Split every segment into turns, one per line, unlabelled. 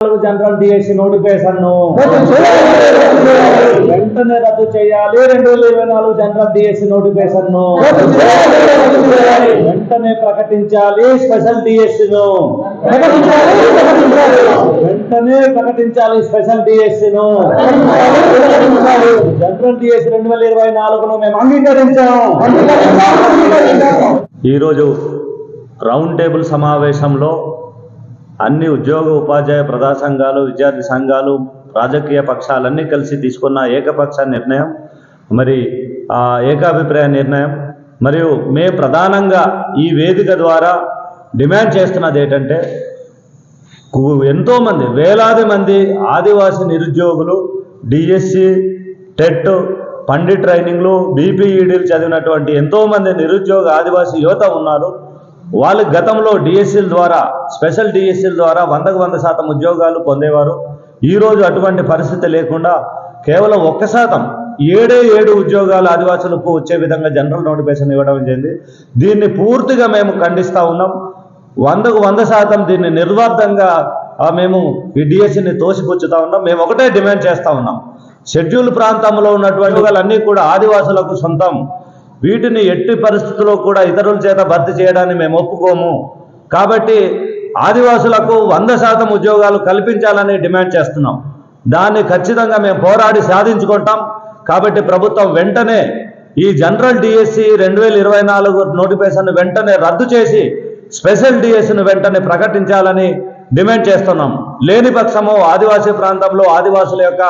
General DSC notification వెంటనే రద్దు చేయాలి. రెండు వేల ఇరవై నాలుగు జనరల్ డిఎస్సి నోటిఫికేషన్ వెంటనే ప్రకటించాలి. స్పెషల్ డిఎస్సిను వెంటనే ప్రకటించాలి. స్పెషల్ డిఎస్సిను జనరల్ డిఎస్సి రెండు వేల ఇరవై నాలుగును మేము అంగీకరించాము. ఈరోజు రౌండ్ టేబుల్ సమావేశంలో అన్ని ఉద్యోగ ఉపాధ్యాయ ప్రజా సంఘాలు విద్యార్థి సంఘాలు రాజకీయ పక్షాలన్నీ కలిసి తీసుకున్న ఏకపక్ష నిర్ణయం మరి ఏకాభిప్రాయ నిర్ణయం. మరియు మే ప్రధానంగా ఈ వేదిక ద్వారా డిమాండ్ చేస్తున్నది ఏంటంటే ఎంతోమంది వేలాది మంది ఆదివాసి నిరుద్యోగులు డిఎస్సి టెట్ పండిట్ ట్రైనింగ్లు బీపీఈడీలు చదివినటువంటి ఎంతోమంది నిరుద్యోగ ఆదివాసి యువత ఉన్నారు. వాళ్ళు గతంలో డిఎస్సీల ద్వారా స్పెషల్ డిఎస్సీల ద్వారా వందకు వంద శాతం ఉద్యోగాలు పొందేవారు. ఈరోజు అటువంటి పరిస్థితి లేకుండా కేవలం ఒక్క శాతం ఏడే ఏడు ఉద్యోగాలు ఆదివాసులకు వచ్చే విధంగా జనరల్ నోటిఫికేషన్ ఇవ్వడం జరిగింది. దీన్ని పూర్తిగా మేము ఖండిస్తూ ఉన్నాం. వందకు వంద శాతం దీన్ని నిర్వార్థంగా మేము ఈ డిఎస్సిని తోసిపుచ్చుతా ఉన్నాం. మేము ఒకటే డిమాండ్ చేస్తూ ఉన్నాం. షెడ్యూల్ ప్రాంతంలో ఉన్నటువంటి వాళ్ళన్నీ కూడా ఆదివాసులకు సొంతం. వీటిని ఎట్టి పరిస్థితుల్లో కూడా ఇతరుల చేత భర్తీ చేయడాన్ని మేము ఒప్పుకోము. కాబట్టి ఆదివాసులకు వంద శాతం ఉద్యోగాలు కల్పించాలని డిమాండ్ చేస్తున్నాం. దాన్ని ఖచ్చితంగా మేము పోరాడి సాధించుకుంటాం. కాబట్టి ప్రభుత్వం వెంటనే ఈ జనరల్ డిఎస్సి రెండు వేల ఇరవై నాలుగు నోటిఫికేషన్ వెంటనే రద్దు చేసి స్పెషల్ డిఎస్సిని వెంటనే ప్రకటించాలని డిమాండ్ చేస్తున్నాం. లేని పక్షము ఆదివాసీ ప్రాంతంలో ఆదివాసుల యొక్క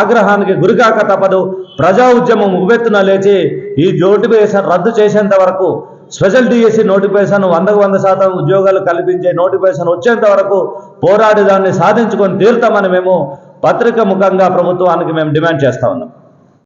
ఆగ్రహానికి గురికాక తప్పదు. ప్రజా ఉద్యమం ఉవ్వెత్తున లేచి ఈ నోటిఫికేషన్ రద్దు చేసేంత వరకు స్పెషల్ డిఎస్సి నోటిఫికేషన్ వందకు వంద శాతం ఉద్యోగాలు కల్పించే నోటిఫికేషన్ వచ్చేంత వరకు పోరాడి దాన్ని సాధించుకొని తీరుతామని మేము పత్రిక ముఖంగా ప్రభుత్వానికి మేము డిమాండ్ చేస్తా ఉన్నాం.